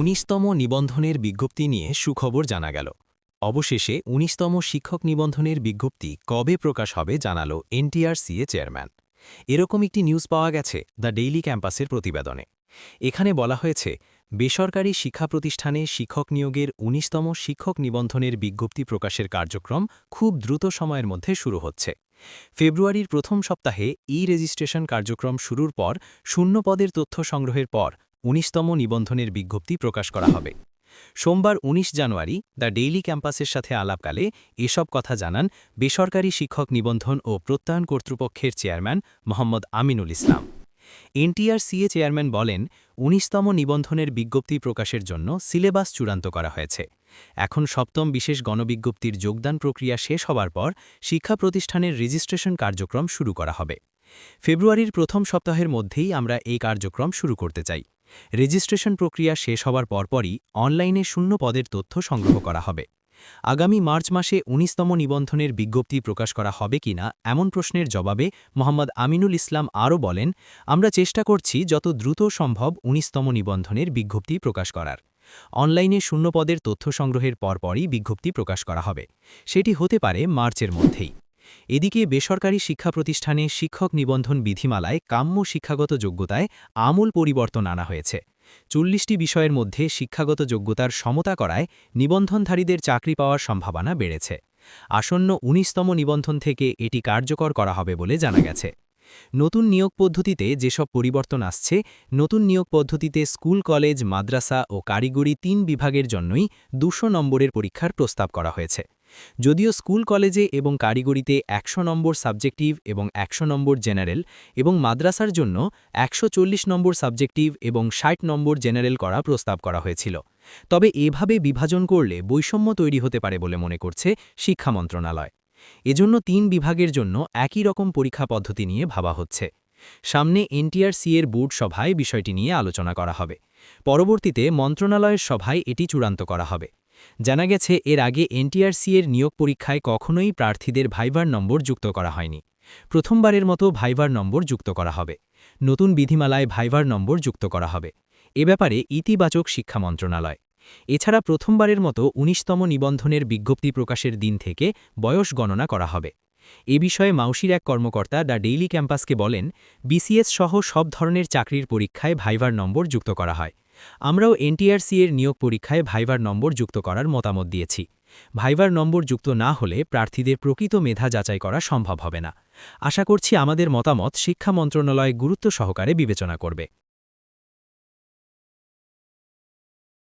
উনিশতম নিবন্ধনের বিজ্ঞপ্তি নিয়ে সুখবর জানা গেল। অবশেষে উনিশতম শিক্ষক নিবন্ধনের বিজ্ঞপ্তি কবে প্রকাশ হবে জানালো এনটিআরসিএ চেয়ারম্যান। এরকম একটি নিউজ পাওয়া গেছে দ্য ডেইলি ক্যাম্পাসের প্রতিবেদনে। এখানে বলা হয়েছে, বেসরকারি শিক্ষা প্রতিষ্ঠানে শিক্ষক নিয়োগের উনিশতম শিক্ষক নিবন্ধনের বিজ্ঞপ্তি প্রকাশের কার্যক্রম খুব দ্রুত সময়ের মধ্যে শুরু হচ্ছে। ফেব্রুয়ারির প্রথম সপ্তাহে ই রেজিস্ট্রেশন কার্যক্রম শুরুর পর শূন্য পদের তথ্য সংগ্রহের পর উনিশতম নিবন্ধনের বিজ্ঞপ্তি প্রকাশ করা হবে। সোমবার ১৯ জানুয়ারি দ্য ডেইলি ক্যাম্পাসের সাথে আলাপকালে এসব কথা জানান বেসরকারি শিক্ষক নিবন্ধন ও প্রত্যয়ন কর্তৃপক্ষের chairman Mohammad Aminul Islam. NTRCA chairman বলেন, উনিশতম নিবন্ধনের বিজ্ঞপ্তি প্রকাশের জন্য সিলেবাস চূড়ান্ত করা হয়েছে। এখন সপ্তম বিশেষ গণবিজ্ঞপ্তির যোগদান প্রক্রিয়া শেষ হবার পর শিক্ষা প্রতিষ্ঠানের রেজিস্ট্রেশন কার্যক্রম শুরু করা হবে। ফেব্রুয়ারির প্রথম সপ্তাহের মধ্যেই আমরা এই কার্যক্রম শুরু করতে চাই। রেজিস্ট্রেশন প্রক্রিয়া শেষ হবার পরপরই অনলাইনে শূন্য পদের তথ্য সংগ্রহ করা হবে। আগামী মার্চ মাসে উনিশতম নিবন্ধনের বিজ্ঞপ্তি প্রকাশ করা হবে কিনা এমন প্রশ্নের জবাবে মোহাম্মদ আমিনুল ইসলাম আরও বলেন, আমরা চেষ্টা করছি যত দ্রুত সম্ভব উনিশতম নিবন্ধনের বিজ্ঞপ্তি প্রকাশ করার। অনলাইনে শূন্য পদের তথ্য সংগ্রহের পরপরই বিজ্ঞপ্তি প্রকাশ করা হবে। সেটি হতে পারে মার্চের মধ্যেই। এদিকে বেসরকারি শিক্ষা প্রতিষ্ঠানে শিক্ষক নিবন্ধন বিধিমালায় কাম্য শিক্ষাগত যোগ্যতায় আমূল পরিবর্তন আনা হয়েছে। চল্লিশটি বিষয়ের মধ্যে শিক্ষাগত যোগ্যতার সমতা করায় নিবন্ধনধারীদের চাকরি পাওয়ার সম্ভাবনা বেড়েছে। আসন্ন উনিশতম নিবন্ধন থেকে এটি কার্যকর করা হবে বলে জানা গেছে। নতুন নিয়োগ পদ্ধতিতে যেসব পরিবর্তন আসছে, নতুন নিয়োগ পদ্ধতিতে স্কুল, কলেজ, মাদ্রাসা ও কারিগরি তিন বিভাগের জন্যই দুশো নম্বরের পরীক্ষার প্রস্তাব করা হয়েছে। যদিও স্কুল কলেজে এবং কারিগরিতে একশো নম্বর সাবজেক্টিভ এবং একশো নম্বর জেনারেল এবং মাদ্রাসার জন্য একশো চল্লিশ নম্বর সাবজেক্টিভ এবং ষাট নম্বর জেনারেল করা প্রস্তাব করা হয়েছিল। তবে এভাবে বিভাজন করলে বৈষম্য তৈরি হতে পারে বলে মনে করছে শিক্ষা মন্ত্রণালয়। এজন্য তিন বিভাগের জন্য একই রকম পরীক্ষা পদ্ধতি নিয়ে ভাবা হচ্ছে। সামনে এনটিআরসি এর বোর্ড সভায় বিষয়টি নিয়ে আলোচনা করা হবে। পরবর্তীতে মন্ত্রণালয়ের সভায় এটি চূড়ান্ত করা হবে। জানা গেছে, এর আগে এনটিআরসি এর নিয়োগ পরীক্ষায় কখনোই প্রার্থীদের ভাইবার নম্বর যুক্ত করা হয়নি। প্রথমবারের মতো ভাইবার নম্বর যুক্ত করা হবে। নতুন বিধিমালায় ভাইবার নম্বর যুক্ত করা হবে। এ ব্যাপারে ইতিবাচক শিক্ষা মন্ত্রণালয়। এছাড়া প্রথমবারের মতো উনিশতম নিবন্ধনের বিজ্ঞপ্তি প্রকাশের দিন থেকে বয়স গণনা করা হবে। এ বিষয়ে মাউসির এক কর্মকর্তা দ্য ডেইলি ক্যাম্পাসকে বলেন, বিসিএস সহ সব ধরনের চাকরির পরীক্ষায় ভাইভার নম্বর যুক্ত করা হয়। আমরাও এনটিআরসি এর নিয়োগ পরীক্ষায় ভাইভার নম্বর যুক্ত করার মতামত দিয়েছি। ভাইভার নম্বর যুক্ত না হলে প্রার্থীদের প্রকৃত মেধা যাচাই করা সম্ভব হবে না। আশা করছি আমাদের মতামত শিক্ষা মন্ত্রণালয় গুরুত্ব সহকারে বিবেচনা করবে।